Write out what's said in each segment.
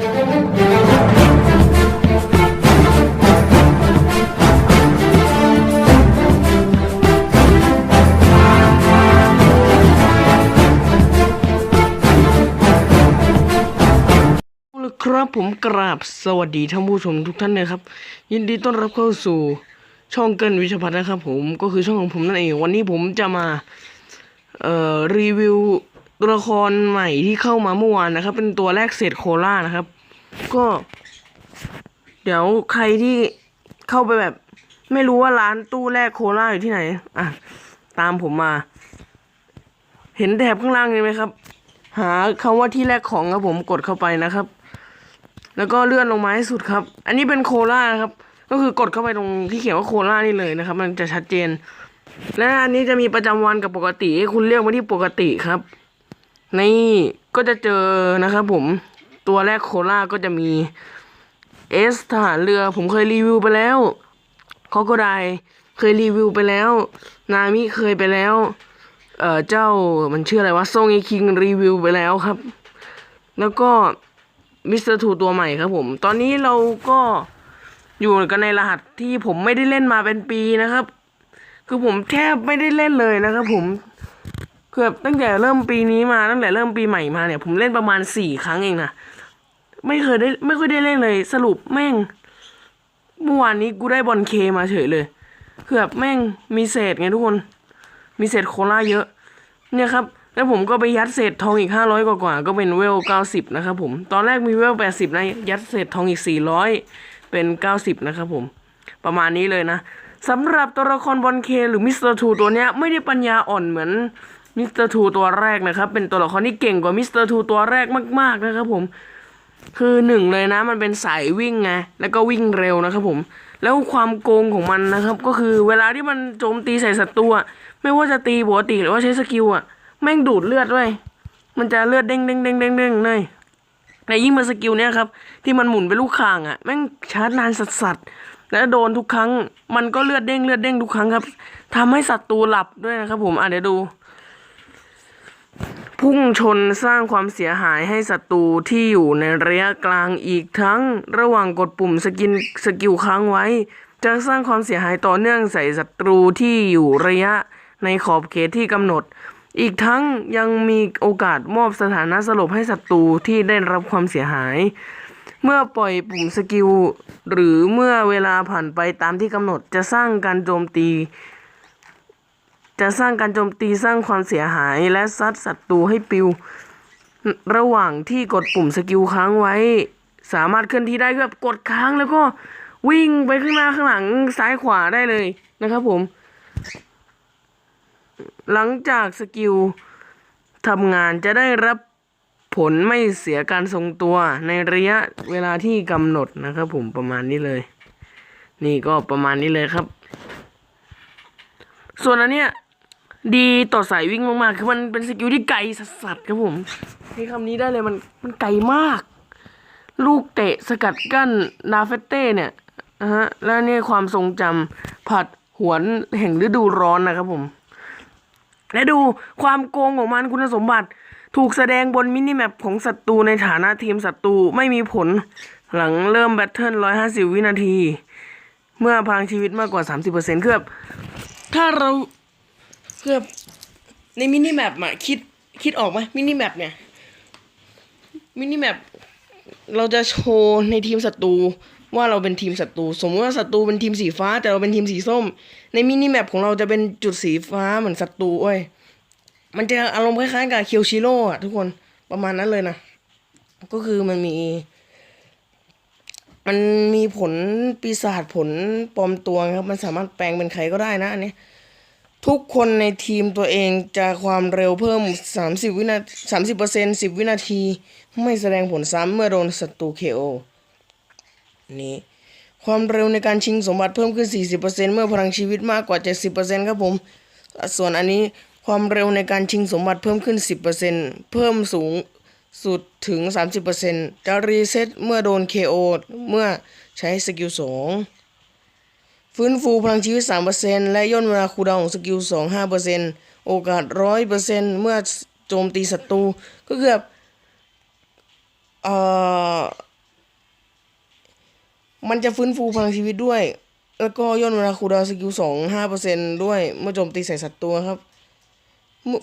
เอาละครับผมกราบสวัสดีท่านผู้ชมทุกท่านนะครับ ยินดีต้อนรับเข้าสู่ช่องเกินวิชาพัฒน์นะครับผมก็คือช่องของผมนั่นเอง วันนี้ผมจะมาเอ่อรีวิว ตัวละครใหม่ที่เข้ามาเมื่อวานนะครับ เป็นตัวแรกเศษโคล่านะครับ ก็ เดี๋ยวใครที่เข้าไปแบบ ไม่รู้ว่าร้านตู้แรกโคล่าอยู่ที่ไหน อะ ตามผมมา เห็นแถบข้างล่างนี้ไหมครับ หาคำว่าที่แรกของครับผมกดเข้าไปนะครับ แล้วก็เลื่อนลงมาให้สุดครับ อันนี้เป็นโคล่านะครับ ก็คือกดเข้าไปตรงที่เขียนว่าโคล่านี่เลยนะครับ มันจะชัดเจน และอันนี้จะมีประจำวันกับปกติให้คุณเลือกมาที่ปกติครับ นี่ก็จะเจอนะครับผมตัวแรกโคล่าก็จะมีเอสทหารเรือผมเคยรีวิวไปแล้วคอโกไดเคยรีวิวไปแล้ว นามิเคยไปแล้ว เอ่อเจ้ามันชื่ออะไรวะซงเอคิงรีวิวไปแล้วครับ แล้วก็มิสเตอร์ทูตัวใหม่ครับผม ตอนนี้เราก็อยู่กันในรหัสที่ผมไม่ได้เล่นมาเป็นปีนะครับ คือผมแทบไม่ได้เล่นเลยนะครับผม คือแบบตั้งแต่เริ่มปีนี้มาตั้งแต่เริ่มปีใหม่มาเนี่ย ผมเล่นประมาณสี่ครั้งเองนะไม่เคยได้ ไม่ค่อยได้เล่นเลย สรุปแม่งเมื่อวานนี้กูได้บอลเคมาเฉยเลยคือแบบแม่งมีเศษไงทุกคน มีเศษโคล่าเยอะ เนี่ยครับแล้วผมก็ไปยัดเศษทองอีกห้าร้อยกว่าก็เป็นเวลเก้าสิบนะครับผมตอนแรกมีเวลแปดสิบนะยัดเศษทองอีกสี่ร้อยเป็นเก้าสิบนะครับผม ประมาณนี้เลยนะสำหรับตัวละครบอลเคหรือมิสเตอร์ทูตัวเนี้ยไม่ได้ปัญญาอ่อนเหมือน มิสเตอร์ทูตัวแรกนะครับ เป็นตัวละครที่เก่งกว่ามิสเตอร์ทูตัวแรกมาก ๆนะครับผม คือหนึ่งเลยนะมันเป็นสายวิ่งไงแล้วก็วิ่งเร็วนะครับผม แล้วความโกงของมันนะครับ ก็คือเวลาที่มันโจมตีใส่ศัตรูไม่ว่าจะตีปกติหรือว่าใช้สกิลอะแม่งดูดเลือดด้วยมันจะเลือดเด้งเด้งเด้งเด้งเด้งเลยแต่ยิ่งมาสกิลเนี้ยครับที่มันหมุนเป็นลูกข่างอะแม่งชาร์จนานสัสสัสๆแล้วโดนทุกครั้ง มันก็เลือดเด้งเลือดเด้งทุกครั้งครับทำให้ศัตรูหลับด้วยนะครับผมอะเดี๋ยวดู พุ่งชนสร้างความเสียหายให้ศัตรูที่อยู่ในระยะกลางอีกทั้ง ระหว่างกดปุ่มสกินสกิลค้างไว้ จะสร้างความเสียหายต่อเนื่องใส่ศัตรูที่อยู่ระยะในขอบเขตที่กำหนด อีกทั้งยังมีโอกาสมอบสถานะสลบให้ศัตรูที่ได้รับความเสียหาย เมื่อปล่อยปุ่มสกิล หรือเมื่อเวลาผ่านไปตามที่กำหนดจะสร้างการโจมตี จะสร้างการโจมตีสร้างความเสียหายและซัดศัตรูให้ปิว ระหว่างที่กดปุ่มสกิลค้างไว้ สามารถเคลื่อนที่ได้แบบกดค้างแล้วก็วิ่งไปข้างหน้าข้างหลังซ้ายขวาได้เลยนะครับผม หลังจากสกิลทำงานจะได้รับผลไม่เสียการทรงตัวในระยะเวลาที่กำหนดนะครับผมประมาณนี้เลย นี่ก็ประมาณนี้เลยครับ ส่วนอันเนี้ย ดีต่อสายวิ่งมากๆ คือมันเป็นสกิลที่ไกลสัสๆครับผมใช้คำนี้ได้เลยมันมันไกลมาก ลูกเตะสกัดกั้นนาเฟเต้เนี่ยนะฮะแล้วนี่ความทรงจำผัดหวนแห่งฤดูร้อนนะครับผม และดูความโกงของมันคุณสมบัติ ถูกแสดงบนมินิแมปของศัตรูในฐานะทีมศัตรูไม่มีผลหลังเริ่มแบทเทิล 150 วินาที เมื่อพลังชีวิตมากกว่า 30%คือแบบถ้าเรา คือบบในมินิแมปอะคิดคิดออกไหมมินิแมปเนี่ยมินิแมปเราจะโชว์ในทีมศัตรูว่าเราเป็นทีมศัตรูสมมติว่าศัตรูเป็นทีมสีฟ้า แต่เราเป็นทีมสีส้ม ในมินิแมปของเราจะเป็นจุดสีฟ้าเหมือนศัตรูเว้ยมันจะอารมณ์คล้ายๆกับเคียวชิโร่อะทุกคนประมาณนั้นเลยนะ ก็คือมันมี มันมีผลปีศาจผลปลอมตัวครับ มันสามารถแปลงเป็นใครก็ได้นะอันนี้ ทุกคนในทีมตัวเองจะความเร็วเพิ่ม 30 วินาที30% 10 วินาที ไม่แสดงผลซ้ำเมื่อโดนศัตรูเคโอนี่ความเร็วในการชิงสมบัติเพิ่มขึ้น 40%เมื่อพลังชีวิตมากกว่า 70%ครับผม ส่วนอันนี้ความเร็วในการชิงสมบัติเพิ่มขึ้น 10%เพิ่มสูงสุดถึง 30%จะรีเซ็ตเมื่อโดน KO เมื่อใช้สกิล2 ฟื้นฟูพลังชีวิต 3%และย่นเวลาคูดาวของสกิล 2 5%โอกาส 100%เมื่อโจมตีศัตรูก็คือแบบเอ่อมันจะฟื้นฟูพลังชีวิตด้วย แล้วก็ย่นเวลาคูดาวสกิลสองห้าเปอร์เซ็นด้วยเมื่อโจมตีใส่สัตว์ตัวครับ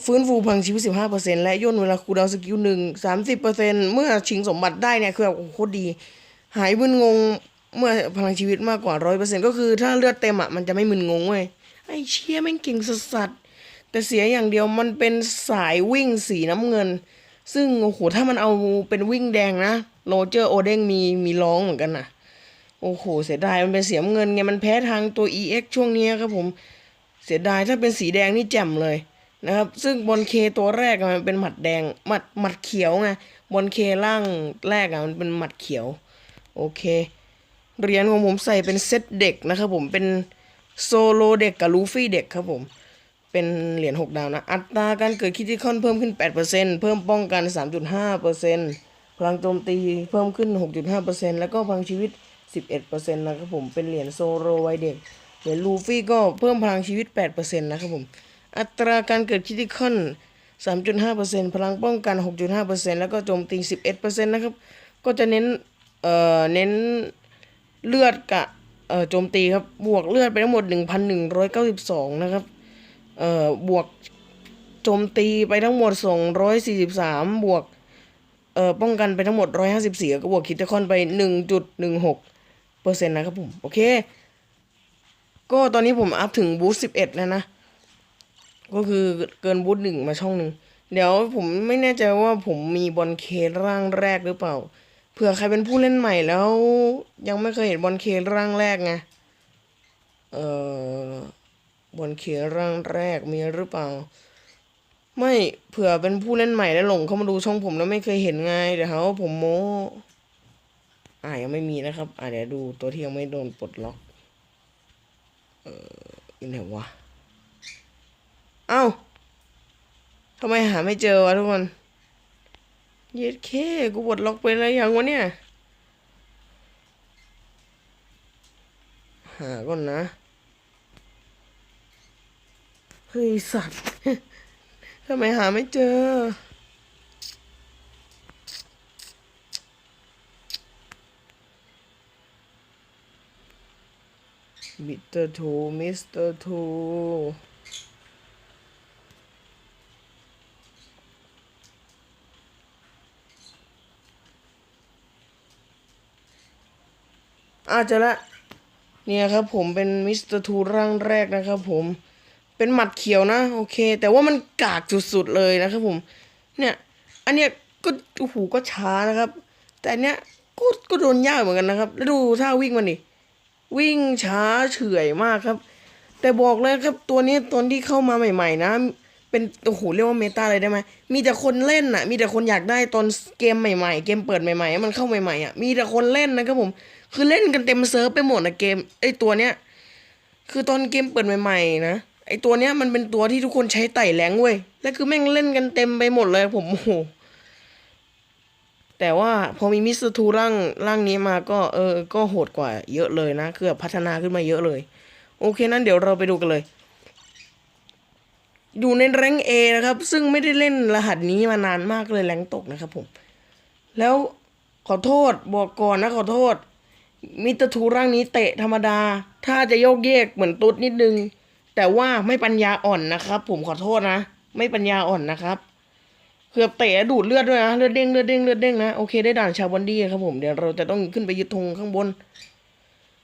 ฟื้นฟูพลังชีวิตสิบห้าเปอร์เซ็นและย่นเวลาคูดาวสกิลหนึ่งสามสิบเมื่อชิงสมบัติได้เนี่ยคือแบบโอ้โหโคตรดี หายมึนงง เมื่อพลังชีวิตมากกว่าร้อยเปอร์เซ็นก็คือถ้าเลือดเต็มอะมันจะไม่มึนงงเว้ยไอ้เชี่ยแม่งเก่งสัสแต่เสียอย่างเดียวมันเป็นสายวิ่งสีน้ำเงิน ซึ่งโอ้โหถ้ามันเอาเป็นวิ่งแดงนะโรเจอร์โอเด้งมีมีร้องเหมือนกันนะโอ้โหเสียดายมันเป็นเสียเงินไงมันแพ้ทางตัว EX ช่วงนี้ครับผมเสียดายถ้าเป็นสีแดงนี่แจ่มเลยนะครับซึ่งบอลเคตัวแรกมันเป็นหมัดแดงหมัดหมัดเขียวไงบอลเคร่างแรกอะมันเป็นหมัดเขียว โอเค เหรียญของผมใส่เป็นเซตเด็กนะครับผมเป็นโซโลเด็กกับลูฟี่เด็กครับผมเป็นเหรียญ6ดาวนะ อัตราการเกิดคิติคอนเพิ่มขึ้น 8%เพิ่มป้องกัน 3.5%พลังโจมตีเพิ่มขึ้น 6.5%แล้วก็พลังชีวิต 11%นะครับผมเป็นเหรียญโซโลไวเด็กเหรียญลูฟี่ก็เพิ่มพลังชีวิต 8%นะครับผมอัตราการเกิดคิติคอน3.5%พลังป้องกัน 6.5%แล้วก็โจมตี 11%นะครับก็จะเน้นเอ่อเน้น เลือดกับเอ่อโจมตีครับ บวกเลือดไปทั้งหมด 1,192 นะครับ เอ่อบวกโจมตีไปทั้งหมด 243 บวกเอ่อป้องกันไปทั้งหมด 154 ก็บวกคิดคอนไป 1.16เปอร์เซ็นต์นะครับผม โอเค ก็ตอนนี้ผมอัพถึงบูสต์11 แล้วนะ ก็คือเกินบูธหนึ่งมาช่องหนึ่ง เดี๋ยวผมไม่แน่ใจว่าผมมีบอลเคร่างแรกหรือเปล่า เผื่อใครเป็นผู้เล่นใหม่แล้ว ยังไม่เคยเห็นบอลเคร่างแรกไง เอ่อบอลเคร่างแรกมีหรือเปล่า ไม่เผื่อเป็นผู้เล่นใหม่แล้วหลงเข้ามาดูช่องผมแล้วไม่เคยเห็นไงเดี๋ยวาว่าผมโม้อ่ายังไม่มีนะครับ อ่าเดี๋ยวดูตัวที่ยังไม่โดนปลดล็อก เอ่ออยู่ไหนวะ เอ้าทำไมหาไม่เจอวะทุกคน เย็ดเคกูปลดล็อกไปแล้วยังวะเนี่ย หาก่อนนะ เฮ้ยสัตว์ทำไมหาไม่เจอ มิสเตอร์ทูมิสเตอร์ทู อาจจะละ เนี่ยครับผมเป็นมิสเตอร์ทูร่างแรกนะครับผม เป็นหมัดเขียวนะ โอเค แต่ว่ามันกากสุดๆเลยนะครับผม เนี่ย อันเนี้ยก็โอ้โหก็ช้านะครับ แต่อันเนี้ยก็ก็โดนยากเหมือนกันนะครับ แล้วดูท่าวิ่งมันดิวิ่งช้าเฉื่อยมากครับ แต่บอกเลยครับตัวนี้ตอนที่เข้ามาใหม่ ๆ นะ เป็นโอ้โหเรียกว่าเมตาเลยได้ไหมมีแต่คนเล่นน่ะ มีแต่คนอยากได้ตอนเกมใหม่ ๆ เกมเปิดใหม่ๆ มันเข้าใหม่ๆอะมีแต่คนเล่นนะครับผม คือเล่นกันเต็มเซิร์ฟไปหมดนะเกมไอตัวเนี้ย คือตอนเกมเปิดใหม่ๆนะไอตัวเนี้ยมันเป็นตัวที่ทุกคนใช้ไต่แรงเว้ยแล้วคือแม่งเล่นกันเต็มไปหมดเลยผมโอ้โหแต่ว่าพอมีมิสเตอร์ทูร่างร่างนี้มาก็เออ ก็โหดกว่าเยอะเลยนะคือแบบพัฒนาขึ้นมาเยอะเลย โอเคนั้นเดี๋ยวเราไปดูกันเลย อยู่ในแรงเอนะครับ ซึ่งไม่ได้เล่นรหัสนี้มานานมากเลยแรงตกนะครับผม แล้วขอโทษบอกก่อนนะขอโทษ มิตรทูร่างนี้เตะธรรมดา ถ้าจะโยกเยกเหมือนตุ๊ดนิดนึง แต่ว่าไม่ปัญญาอ่อนนะครับ ผมขอโทษนะ ไม่ปัญญาอ่อนนะครับเกือบเตะดูดเลือดด้วยนะเลือดเด้งเลือดเด้งเลือดเด้งนะโอเคได้ด่านชาวบอนดี้ครับผมเดี๋ยวเราจะต้องขึ้นไปยึดธงข้างบน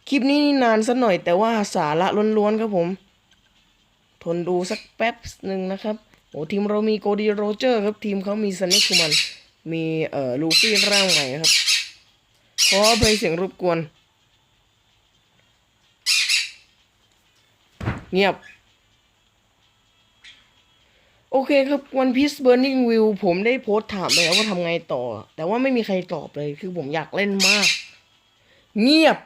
คลิปนี้นี่นานสักหน่อยแต่ว่าสาระล้วนๆครับผม ทนดูสักแป๊บหนึ่งนะครับโอ้ทีมเรามีโกดีโรเจอร์ครับทีมเขามีซันนี่คูมัน มีเอ่อลูฟี่ร่างใหม่ครับ ออภัยเสียงรบกวน เงียบ โอเคครับ One Piece Burning View ผมได้โพสต์ถามไปแล้วว่าทำไงต่อ แต่ว่าไม่มีใครตอบเลยคือผมอยากเล่นมาก เงียบ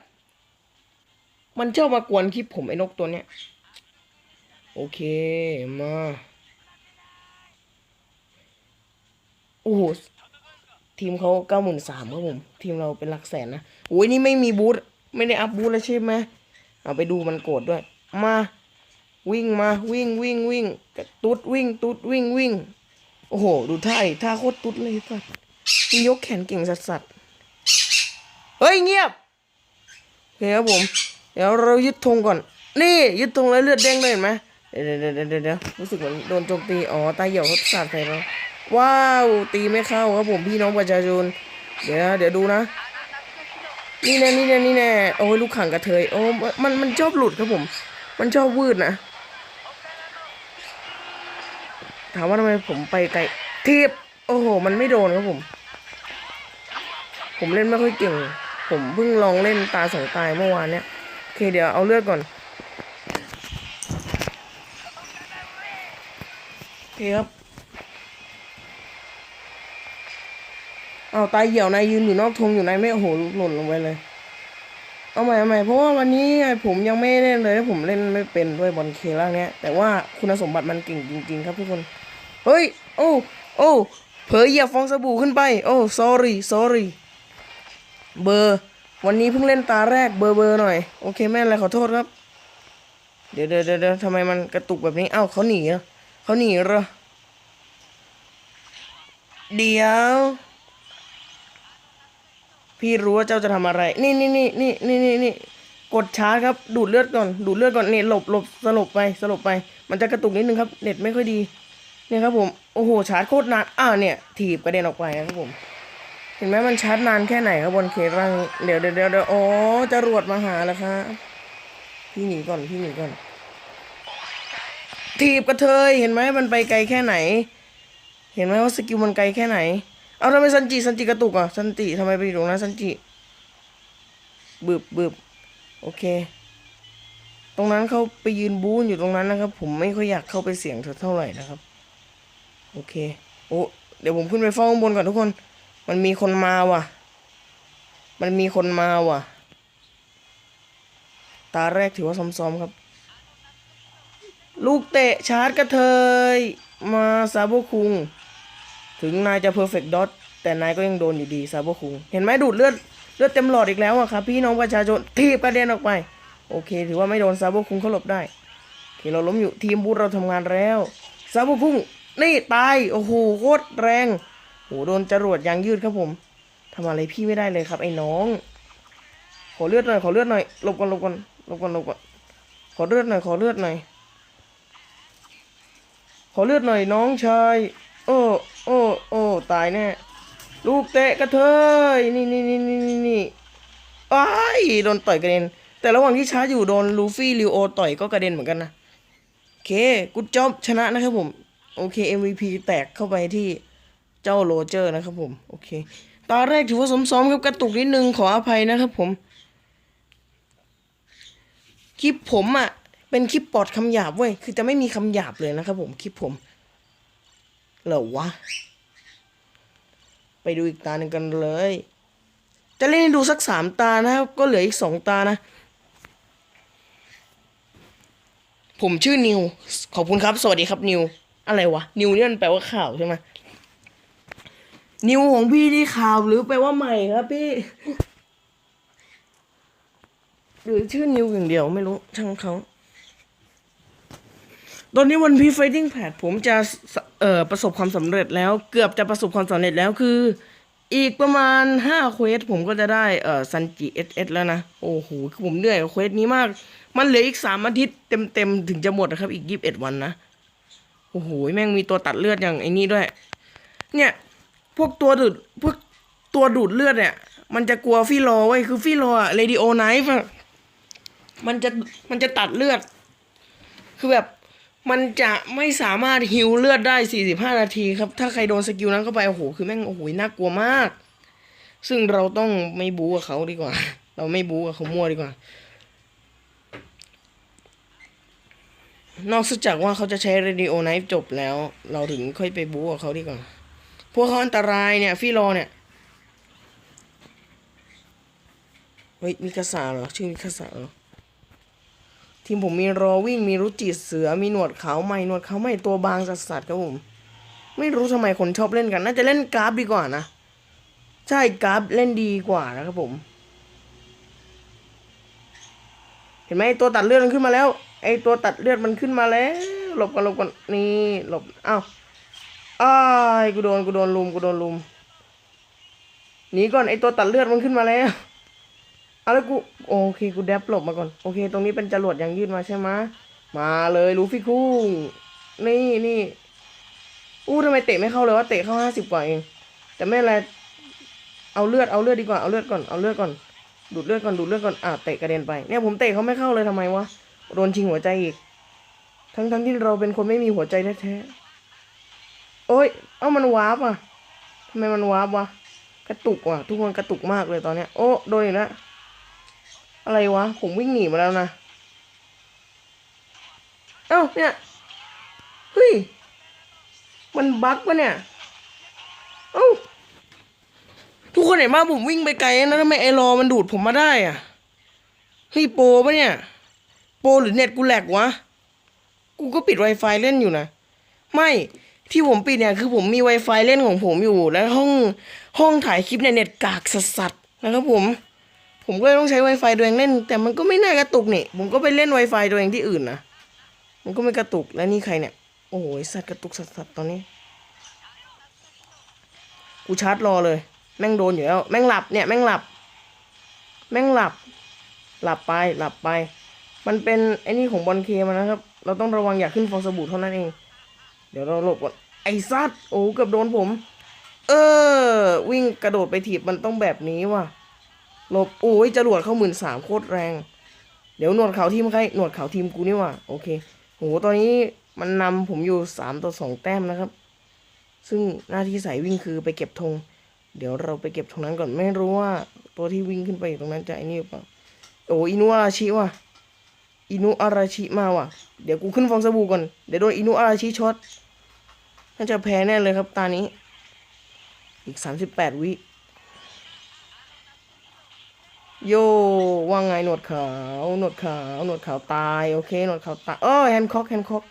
มันชอบมากวนคลิปผมไอ้นกตัวเนี้ย โอเคมา โอ้โห ทีมเขาเก้าหมื่นสามครับผม ทีมเราเป็นหลักแสนนะโอ้ยนี่ไม่มีบูธไม่ได้อัพบูธแล้วใช่ไหมเอาไปดูมันโกรธด้วย มาวิ่งมาวิ่งวิ่งวิ่งกระตุ๊ดวิ่งตุ๊ดวิ่งวิ่ง โอ้โห ดูท่าท่าโคตรตุ๊ดเลยสัสมันยกแขนเก่งสัสสัสเฮ้ยเงียบโอเคครับผม เดี๋ยวเรายึดธงก่อน นี่ยึดธงแล้วเลือดแดงเลยเห็นไหมเดี๋ยวเดี๋ยวเดี๋ยวเดี๋ยวเดี๋ยวรู้สึกเหมือนโดนโจมตี อ๋อตาเหี่ยวเขาสาดใส่เรา ว้าว ตีไม่เข้าครับผมพี่น้องประชาชน เดี๋ยวนะเดี๋ยวดูนะ นี่แน่นี่แน่นี่แน่โอ้ยลูกขังกระเทยโอ้มันมันชอบหลุดครับผม มันชอบวืดนะถามว่าทำไมผมไปไกลทีบโอ้โห มันไม่โดนครับผม ผมเล่นไม่ค่อยเก่ง ผมเพิ่งลองเล่นตาสองตายเมื่อวานเนี้ยโอเคเดี๋ยวเอาเลือดก่อนโอเคครับ เอาตายเหี่ยวนายยืนอยู่นอกธงอยู่นายไม่โอ้โหหล่นลงไปเลย เอาใหม่เอาใหม่เพราะว่าวันนี้ผมยังไม่เล่นเลยผมเล่นไม่เป็นด้วยบอลเคล่างเนี้ย แต่ว่าคุณสมบัติมันเก่งจริง ๆ ครับทุกคนเฮ้ยโอ้โอ้เผยเหยียบฟองสบู่ขึ้นไป โอ้ sorry sorry เบอร์ วันนี้เพิ่งเล่นตาแรกเบอร์เบอร์หน่อย โอเคแม่อะไรขอโทษครับ เดี๋ยวเดี๋ยวเดี๋ยวเดี๋ยวทำไมมันกระตุกแบบนี้ เอ้าเขาหนีเหรอเขาหนีเหรอเดี๋ยว พี่รู้ว่าเจ้าจะทำอะไร นี่นี่นี่นี่นี่นี่นี่กดชาร์จครับ ดูดเลือดก่อน ดูดเลือดก่อนเนี่ยหลบหลบสลบไปสลบไป มันจะกระตุกนิดนึงครับ เน็ตไม่ค่อยดี เนี่ยครับผม โอ้โห ชาร์จโคตรนาน อ่าเนี่ย ถีบกระเด็นออกไปครับผม เห็นไหมมันชาร์จนานแค่ไหนครับบนเคสร่าง เดี๋ยวเดี๋ยวเดี๋ยวเดี๋ยวอ๋อจรวดมาหาแล้วครับ พี่หนีก่อน พี่หนีก่อน ถีบกระเทย เห็นไหมมันไปไกลแค่ไหน เห็นไหมว่าสกิลมันไกลแค่ไหน เอาทำไมซันจิซันจิกระตุกอะซันจิทำไมไปอยู่ตรงนั้นซันจิบึบบึบโอเค ตรงนั้นเขาไปยืนบูนอยู่ตรงนั้นนะครับ ผมไม่ค่อยอยากเข้าไปเสี่ยงเธอเท่าไหร่นะครับ โอเค โอ้เดี๋ยวผมขึ้นไปเฝ้าข้างบนก่อนทุกคน มันมีคนมาว่ะ มันมีคนมาว่ะ ตาแรกถือว่าซ้อมๆครับ ลูกเตะชาร์จกระเทย มาซาโบคุง ถึงนายจะเพอร์เฟกต์ดอทแต่นายก็ยังโดนอยู่ดีซาโบคุง เห็นไหมดูดเลือดเลือดเต็มหลอดอีกแล้วอะครับ พี่น้องประชาชนทีบกระเด็นออกไป โอเค ถือว่าไม่โดนซาโบคุงเขาหลบได้โอเคเราล้มอยู่ทีมบูธเราทำงานแล้วซาโบคุงนี่ตายโอ้โหโคตรแรงโหโดนจรวดยางยืดครับผมทำอะไรพี่ไม่ได้เลยครับไอ้น้อง ขอเลือดหน่อยขอเลือดหน่อยหลบก่อนหลบก่อนหลบก่อนหลบก่อนขอเลือดหน่อยขอเลือดหน่อยขอเลือดหน่อยน้องชาย โอ้ โอ้โอ้ตายแน่ลูกเตะกระเทยนี่นี่นี่นี่นี่นี่อ้ยโดนต่อยกระเด็น แต่ระหว่างที่ช้าอยู่โดนลูฟี่ริโอต่อยก็กระเด็นเหมือนกันนะโอเคกุดจอบชนะนะครับผม โอเค MVP แตกเข้าไปที่เจ้าโรเจอร์นะครับผม โอเค ตอนแรกถือว่าสมซ้อมครับกระตุกนิดนึงขออภัยนะครับผม คลิปผมอะ่ะเป็นคลิปปลอดคำหยาบเว้ย คือจะไม่มีคำหยาบเลยนะครับผม คลิปผม เหรอวะ ไปดูอีกตาหนึ่งกันเลย จะเล่นดูสักสามตานะครับ ก็เหลืออีกสองตานะ ผมชื่อนิว ขอบคุณครับ สวัสดีครับนิว อะไรวะ นิวนี่มันแปลว่าข่าวใช่ไหมนิวของพี่ที่ข่าวหรือแปลว่าใหม่ครับพี่หรือชื่อนิวอย่างเดียวไม่รู้ช่างเขา ตอนนี้วันพีไฟติ้งแพดผมจะเอ่อประสบความสำเร็จแล้วเกือบจะประสบความสำเร็จแล้วคือ อีกประมาณห้าเควสผมก็จะได้เอ่อซันจิเอสเอสแล้วนะ โอ้โหคือผมเหนื่อยกับเควสนี้มาก มันเหลืออีกสามอาทิตย์เต็มๆ ถึงจะหมดนะครับ อีกยี่สิบเอ็ดวันนะ โอ้โห แม่งมีตัวตัดเลือดอย่างไอ้นี่ด้วย เนี่ย พวกตัวดูดพวกตัวดูดเลือดเนี่ย มันจะกลัวฟี่รอไว้คือฟี่รออะเรดิโอไนฟ์อะมันจะมันจะตัดเลือด คือแบบ มันจะไม่สามารถฮิวเลือดได้ 45 นาทีครับ ถ้าใครโดนสกิลนั้นเข้าไป โอ้โห คือแม่ง โอ้โห น่ากลัวมาก ซึ่งเราต้องไม่บู๊กับเขาดีกว่า เราไม่บู๊กับเขามั่วดีกว่า นอกจากว่าเขาจะใช้เรดิโอไนฟ์จบแล้ว เราถึงค่อยไปบู๊กับเขาดีกว่า พวกเขาอันตรายเนี่ยฟี่รอเนี่ย เฮ้ย มีคาสาเหรอ ชื่อมีคาสาเหรอ ทีมผมมีรอวิ่งมีรุจิเสือมีหนวดขาวใหม่หนวดขาวใหม่ตัวบางสัสสัสครับผมไม่รู้ทำไมคนชอบเล่นกัน น่าจะเล่นกราฟดีกว่านะ ใช่กราฟเล่นดีกว่านะครับผม เห็นไหมไอตัวตัดเลือดมันขึ้นมาแล้ว ไอตัวตัดเลือดมันขึ้นมาแล้วหลบกันหลบกันนี่หลบอ้าวอ้ายกูโดนกูโดนลุมกูโดนลุมหนีก่อนไอตัวตัดเลือดมันขึ้นมาแล้ว เอาแล้วกูโอเคกูแดบหลบมาก่อนโอเค ตรงนี้เป็นจรวดยางยืดมาใช่ไหมมาเลยลูฟี่คุ้งนี่นี่อู้ทำไมเตะไม่เข้าเลยวะเตะเข้าห้าสิบกว่าเอง แต่ไม่เป็นไรเอาเลือดเอาเลือดดีกว่าเอาเลือดก่อนเอาเลือดก่อนดูดเลือดก่อนดูดเลือดก่อนอะเตะกระเด็นไปเนี่ยผมเตะเขาไม่เข้าเลยทำไมวะโดนชิงหัวใจอีก ทั้งทั้งที่เราเป็นคนไม่มีหัวใจแท้ๆโอ้ยเอ้ามันวาร์ปอะทำไมมันวาร์ปวะกระตุกว่ะ ทุกคนกระตุกมากเลยตอนเนี้ยโอ้โดนอีกแล้ว อะไรวะ ผมวิ่งหนีมาแล้วนะ เอ้าเนี่ย เฮ้ย มันบั๊กปะเนี่ย เอ้า ทุกคนเห็นว่าผมวิ่งไปไกลนะทำไมไอรอมันดูดผมมาได้อะ เฮ้ยโปรปะเนี่ย โปรหรือเน็ตกูแหลกวะ กูก็ปิด Wi-Fi เล่นอยู่นะ ไม่ที่ผมปิดเนี่ยคือผมมี Wi-Fi เล่นของผมอยู่ แล้วห้องห้องถ่ายคลิปเนี่ยเน็ตกากสัสๆนะครับผม ผมก็เลยต้องใช้ Wi-Fi ตัวเองเล่น แต่มันก็ไม่น่ากระตุกนี่ ผมก็ไปเล่น Wi-Fi ตัวเองที่อื่นนะ มันก็ไม่กระตุก แล้วนี่ใครเนี่ย โอ้ยสัตว์กระตุกสัสๆตอนนี้ กูชาร์จรอเลย แม่งโดนอยู่แล้ว แม่งหลับเนี่ย แม่งหลับ แม่งหลับ หลับไป หลับไป มันเป็นไอ้นี่ของบอลเคมันนะครับ เราต้องระวังอย่าขึ้นฟองสบู่เท่านั้นเอง เดี๋ยวเราหลบก่อน ไอ้ซัดโอ้เกือบโดนผม เออ วิ่งกระโดดไปถีบมันต้องแบบนี้ว่ะ หลบโอ้ยจรวดเข้าหมื่นสามโคตรแรง เดี๋ยวหนวดเขาทีมใครหนวดเขาทีมกูนี่ว่ะโอเคโหตอนนี้มันนำผมอยู่สามต่อสองแต้มนะครับ ซึ่งหน้าที่สายวิ่งคือไปเก็บธงเดี๋ยวเราไปเก็บตรงนั้นก่อนไม่รู้ว่า ตัวที่วิ่งขึ้นไปอยู่ตรงนั้นจะไอ้นี่หรือเปล่าโอ้อินุอาราชิว่ะอินุอาราชิมาว่ะ เดี๋ยวกูขึ้นฟองสบู่ก่อนเดี๋ยวโดนอินุอาราชิช็อตน่าจะแพ้แน่เลยครับตานี้ อีกสามสิบแปดวิ โยว่าไงหนวดขาวหนวดขาวหนวดขาวตายโอเคหนวดขาวตายเออแฮนคอกแฮนคอก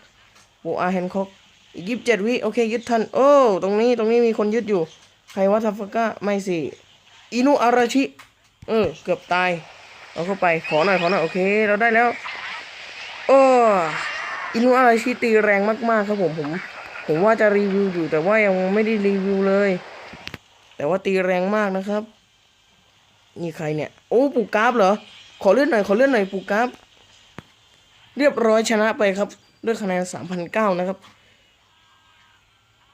โบอาแฮนคอกอีกยี่สิบเจ็ดวิโอเคยึดทันโอ้ตรงนี้ตรงนี้มีคนยึดอยู่ ใครว่าทัฟฟก้าไม่สิอินุอาราชิ เออ เกือบตาย เอาเข้าไปขอหน่อยขอหน่อยโอเคเราได้แล้วโอ้อินุอาราชิตีแรงมากๆครับผมผม ผมว่าจะรีวิวอยู่แต่ว่ายังไม่ได้รีวิวเลย แต่ว่าตีแรงมากนะครับ นี่ใครเนี่ย โอ้ปูกราฟเหรอ ขอเลื่อนหน่อย ขอเลื่อนหน่อยปูกราฟ เรียบร้อยชนะไปครับ ด้วยคะแนนสามพันเก้านะครับ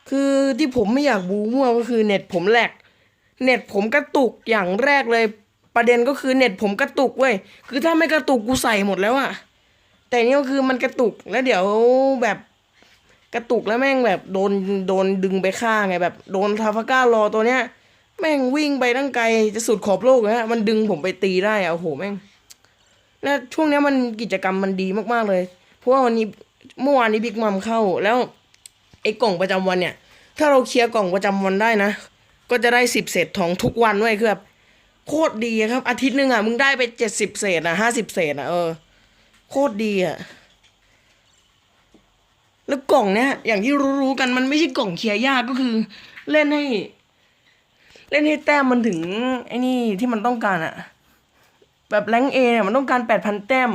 คือที่ผมไม่อยากบูมั่วก็คือเน็ตผมแหลก เน็ตผมกระตุกอย่างแรกเลย ประเด็นก็คือเน็ตผมกระตุกเว้ย คือถ้าไม่กระตุกกูใส่หมดแล้วอะแต่นี่ก็คือมันกระตุกแล้วเดี๋ยวแบบกระตุกแล้วแม่งแบบโดนโดนดึงไปฆ่าไงแบบ โดนทาฟาก้ารอตัวเนี้ย แม่งวิ่งไปตั้งไกลจะสุดขอบโลกนะฮะมันดึงผมไปตีได้อะโอ้โหแม่งแล้วช่วงเนี้ยมันกิจกรรมมันดีมากๆเลย เพราะว่าวันนี้เมื่อวานนี้บิ๊กมัมเข้า แล้วไอ้กล่องประจำวันเนี่ย ถ้าเราเคลียร์กล่องประจำวันได้นะ ก็จะได้สิบเศษทองทุกวันเว้ยคือแบบโคตรดีครับ อาทิตย์หนึ่งอะมึงได้ไปเจ็ดสิบเศษอะห้าสิบเศษอะเออโคตรดีอะแล้วกล่องเนี้ยอย่างที่รู้ๆกันมันไม่ใช่กล่องเคลียร์ยากก็คือ เล่นให้ เล่นให้แต้มมันถึงไอ้นี่ที่มันต้องการอะแบบแรงเอเนี่ยมันต้องการแปดพันแต้ม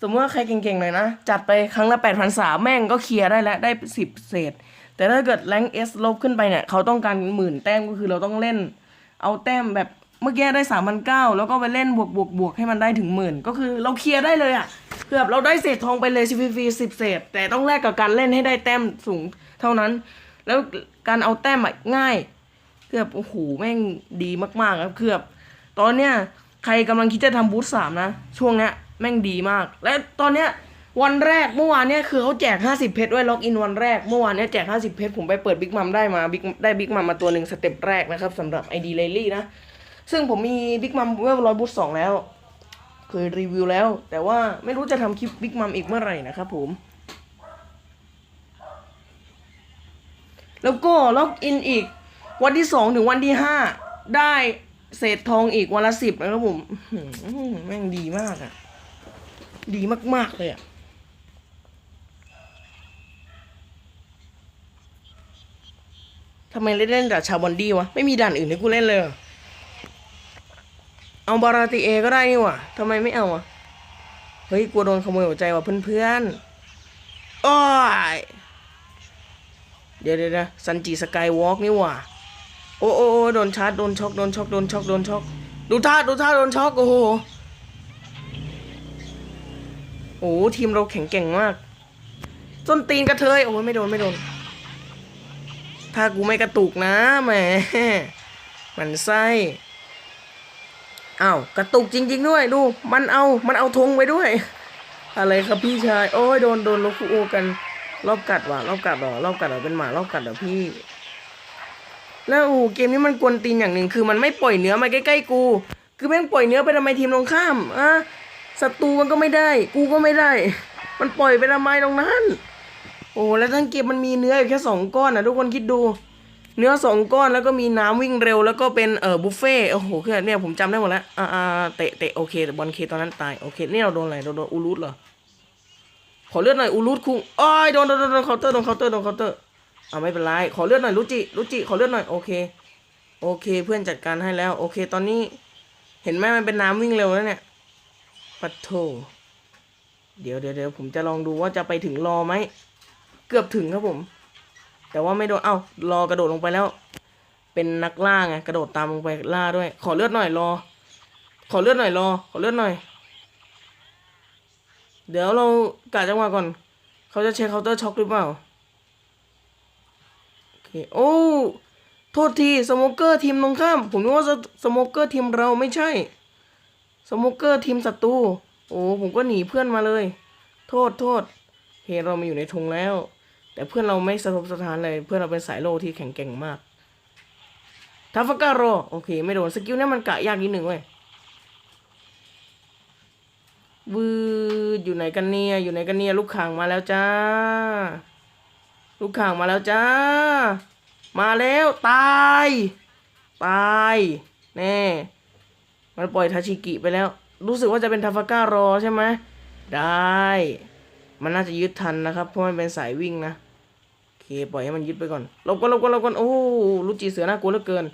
สมมติว่าใครเก่งๆหน่อยนะ จัดไปครั้งละแปดพันสามแม่งก็เคลียร์ได้แล้วได้สิบเศษ แต่ถ้าเกิดแรงเอสลบขึ้นไปเนี่ย เขาต้องการหมื่นแต้มก็คือเราต้องเล่น เอาแต้มแบบเมื่อกี้ได้สามพันเก้าแล้วก็ไปเล่นบวกบวกบวกให้มันได้ถึงหมื่นก็คือเราเคลียร์ได้เลยอะคือแบบเราได้เศษทองไปเลยฟรีๆสิบเศษ แต่ต้องแลกกับการเล่นให้ได้แต้มสูงเท่านั้น แล้วการเอาแต้มง่าย คือแบบโอ้โหแม่งดีมากๆครับคือแบบตอนเนี้ยใครกำลังคิดจะทำบูธสามนะ ช่วงเนี้ยแม่งดีมาก และตอนเนี้ยวันแรกเมื่อวานเนี้ยคือเขาแจก 50 เพชรไว้ล็อกอินวันแรกเมื่อวานเนี้ยแจก 50 เพชรผมไปเปิดบิ๊กมัมได้มาบิ๊กได้บิ๊กมัมมาตัวหนึ่งสเต็ปแรกนะครับสำหรับไอดีเลลี่นะ ซึ่งผมมีบิ๊กมัมเวลร้อยบูธสองแล้ว เคยรีวิวแล้ว แต่ว่าไม่รู้จะทำคลิปบิ๊กมัมอีกเมื่อไหร่นะครับผม แล้วก็ล็อกอินอีก วันที่สองถึงวันที่ห้าได้เศษทองอีกวันละสิบนะครับผมแม่งดีมากอะ่ะ ดีมาก ๆ เลยอะ่ะทำไมเล่นเล่นแต่ชาบอนดี้วะ ไม่มีด่านอื่นให้กูเล่นเลย เอาบาราติเอก็ได้นี่วะทำไมไม่เอาอะเฮ้ยกลัวโดนขโมยหัวใจว่ะเพื่อนๆโอ้ยเดี๋ยวเดี๋ยวซันจิสกายวอล์กนี่ว่า โอ้โอ้โดนชาร์จโดนช็อกโดนช็อกโดนช็อกโดนช็อกดูท่าดูท่าโดนช็อกโอ้โหโอ้ทีมเราแข็งแกร่งมากส้นตีนกระเทยโอ้ยไม่โดนไม่โดน ถ้ากูไม่กระตุกนะแหมมันไส้อ้าวกระตุกจริง ๆ ด้วยดู มันเอามันเอาธงไปด้วย อะไรครับพี่ชาย โอ้ยโดนโดนโลคุโอกันรอบกัดว่ะรอบกัดหรอรอบกัดหรอเป็นหมารอบกัดหรอพี่ แล้วโอ้เกมนี้มันกวนตีนอย่างหนึ่งคือมันไม่ปล่อยเนื้อมาใกล้ๆกู คือแม่งปล่อยเนื้อไปทำไมทีมตรงข้ามอะศัตรูมันก็ไม่ได้ กูก็ไม่ได้ มันปล่อยไปทำไมตรงนั้น โอ้แล้วทั้งเกมมันมีเนื้ออยู่แค่สองก้อนนะทุกคนคิดดู เนื้อสองก้อนแล้วก็มีน้ำวิ่งเร็ว แล้วก็เป็นเอ่อบุฟเฟ่โอ้โหคือเนี่ยผมจำได้หมดแล้วอ่าเตะเตะโอเคแต่บอลเคตอนนั้นตายโอเคนี่เราโดนอะไรเราโดนอูรุตเหรอขอเลือดหน่อยอูรุตคุงอ้อยโดนโดนโดนเคาน์เตอร์โดนเคาน์เตอร์โดนเคาน์เตอร์ อ่าไม่เป็นไร ขอเลือดหน่อยรุจิรุจิขอเลือดหน่อยโอเค โอเค เพื่อนจัดการให้แล้ว โอเค ตอนนี้ เห็นไหมมันเป็นน้ำวิ่งเร็วแล้วเนี่ยปัดโถเดี๋ยวเดี๋ยวเดี๋ยวผมจะลองดูว่าจะไปถึงรอไหม เกือบถึงครับผม แต่ว่าไม่โดน เอ้ารอกระโดดลงไปแล้ว เป็นนักล่าไงกระโดดตามลงไปล่าด้วย ขอเลือดหน่อยรอ ขอเลือดหน่อยรอ ขอเลือดหน่อย เดี๋ยวเรากะจังหวะก่อน เขาจะเช็คเคาน์เตอร์ช็อคหรือเปล่า โอเคโอ้โทษทีสโมเกอร์ทีมตรงข้าม ผมนึกว่าสโมเกอร์ทีมเราไม่ใช่สโมเกอร์ทีมศัตรูโอ้ผมก็หนีเพื่อนมาเลย โทษโทษเฮเรามาอยู่ในธงแล้ว แต่เพื่อนเราไม่สะทกสถานเลย เพื่อนเราเป็นสายโลที่แข็งแกร่งมากทาฟการโรโอเค ไม่โดนสกิลนี่มันกะยากนิดหนึ่งเว้ยวืดอยู่ไหนกันเนี่ยอยู่ไหนกันเนี่ยลูกข่างมาแล้วจ้า ลูกข่างมาแล้วจ้า มาแล้วตาย ตายแน่ มันปล่อยทาชิกิไปแล้ว รู้สึกว่าจะเป็นทาฟาก้ารอใช่ไหมได้ มันน่าจะยึดทันนะครับ เพราะมันเป็นสายวิ่งนะโอเคปล่อยให้มันยึดไปก่อนหลบก่อนหลบก่อนหลบก่อนโอ้ลูจิเสือน่ากลัวเหลือเกิน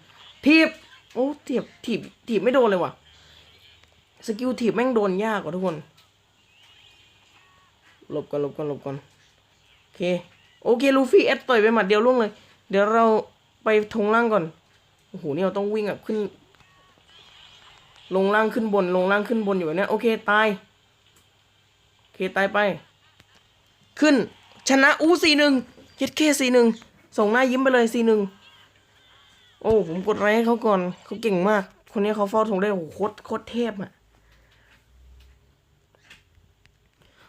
ทีบโอ้ทีบทีบทีบไม่โดนเลยว่ะสกิลทีบแม่งโดนยากกว่าทุกคนหลบก่อนหลบก่อนหลบก่อนโอเค โอเคลูฟี่แอดต่อยไปหมัดเดียวล่วงเลย เดี๋ยวเราไปทงล่างก่อน โอ้โห นี่เราต้องวิ่งแบบขึ้น ลงล่างขึ้นบน ลงล่างขึ้นบนอยู่แบบเนี้ยโอเค ตาย โอเค ตายไป ขึ้น ชนะ อู้สี่หนึ่งเย็ดเคสี่หนึ่ง ส่งหน้ายิ้มไปเลยสี่หนึ่ง โอ้ ผมกดไลค์ให้เขาก่อน เขาเก่งมาก คนนี้เขาเฝ้าทงได้ โอ้โห โคตร โคตรเทพอะ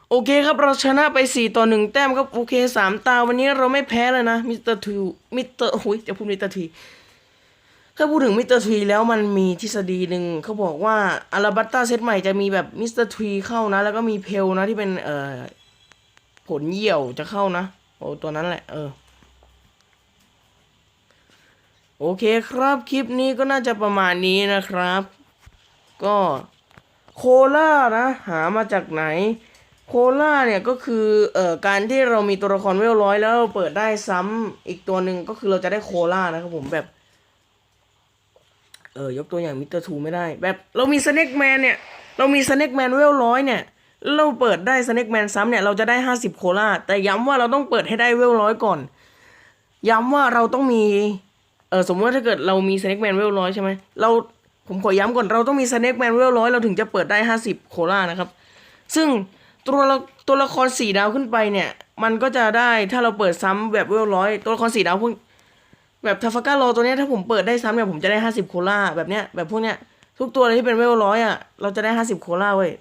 โอเคครับเราชนะไปสี่ต่อหนึ่งแต้มครับ โอเคสามตาวันนี้เราไม่แพ้เลยนะมิสเตอร์ทูมิสเตอร์โอ้ยจะพูดมิสเตอร์ทีถ้าพูดถึงมิสเตอร์ทีแล้วมันมีทฤษฎีหนึ่งเขาบอกว่าอาราบัตตาเซตใหม่จะมีแบบมิสเตอร์ทีเข้านะ แล้วก็มีเพลนะที่เป็นเอ่อผลเหี่ยวจะเข้านะ โอ้ตัวนั้นแหละเออโอเคครับ คลิปนี้ก็น่าจะประมาณนี้นะครับ ก็โคล่านะ หามาจากไหน โคล่าเนี่ยก็คือเอ่อการที่เรามีตัวละครเวลร้อยแล้วเราเปิดได้ซ้ำอีกตัวหนึ่งก็คือเราจะได้โคล่านะครับผมแบบ เออยกตัวอย่างมิสเตอร์ทูไม่ได้ แบบเรามีสเน็กแมนเนี่ย เรามีสเน็กแมนเวลร้อยเนี่ย เราเปิดได้สเน็กแมนซ้ำเนี่ยเราจะได้ห้าสิบโคล่าแต่ย้ำว่าเราต้องเปิดให้ได้เวลร้อยก่อน ย้ำว่าเราต้องมีเออสมมติว่าถ้าเกิดเรามีสเน็กแมนเวลร้อยใช่ไหมเราผมขอย้ำก่อนเราต้องมีสเน็กแมนเวลร้อยเราถึงจะเปิดได้ห้าสิบโคล่านะครับ ซึ่ง ตัวละตัวละครสี่ดาวขึ้นไปเนี่ย มันก็จะได้ถ้าเราเปิดซ้ำแบบเวลร้อยตัวละครสี่ดาวพวกแบบทาฟาก้าโลตัวเนี้ยถ้าผมเปิดได้ซ้ำเนี่ยผมจะได้ห้าสิบโคล่าแบบเนี้ยแบบพวกเนี้ยทุกตัวเลยที่เป็นเวลร้อยอะเราจะได้ห้าสิบโคล่าเว้ย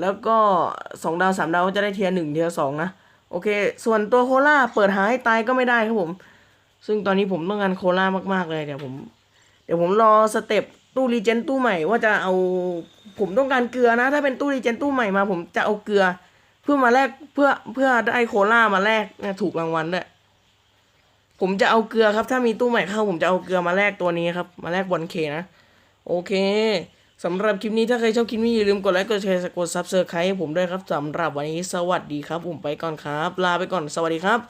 แล้วก็สองดาวสามดาวก็จะได้เทียร์หนึ่งเทียร์สองนะโอเค ส่วนตัวโคล่าเปิดหาให้ตายก็ไม่ได้ครับผม ซึ่งตอนนี้ผมต้องการโคล่ามากๆเลยเดี๋ยวผม เดี๋ยวผมรอสเต็ปตู้รีเจนตู้ใหม่ว่าจะเอา ผมต้องการเกลือนะ ถ้าเป็นตู้รีเจนตู้ใหม่มา ผมจะเอาเกลือ เพื่อมาแลกเพื่อเพื่อได้โคล่ามาแลกเนี่ยถูกรางวัลด้วยผมจะเอาเกลือครับ ถ้ามีตู้ใหม่เข้า ผมจะเอาเกลือมาแลกตัวนี้ครับ มาแลกบอลเคนะ โอเคสำหรับคลิปนี้ถ้าใครชอบคลิปนี้อย่าลืมกดไลค์กดแชร์กดซับสไครต์ให้ผมด้วยครับสำหรับวันนี้สวัสดีครับ ผมไปก่อนครับ ลาไปก่อนสวัสดีครับ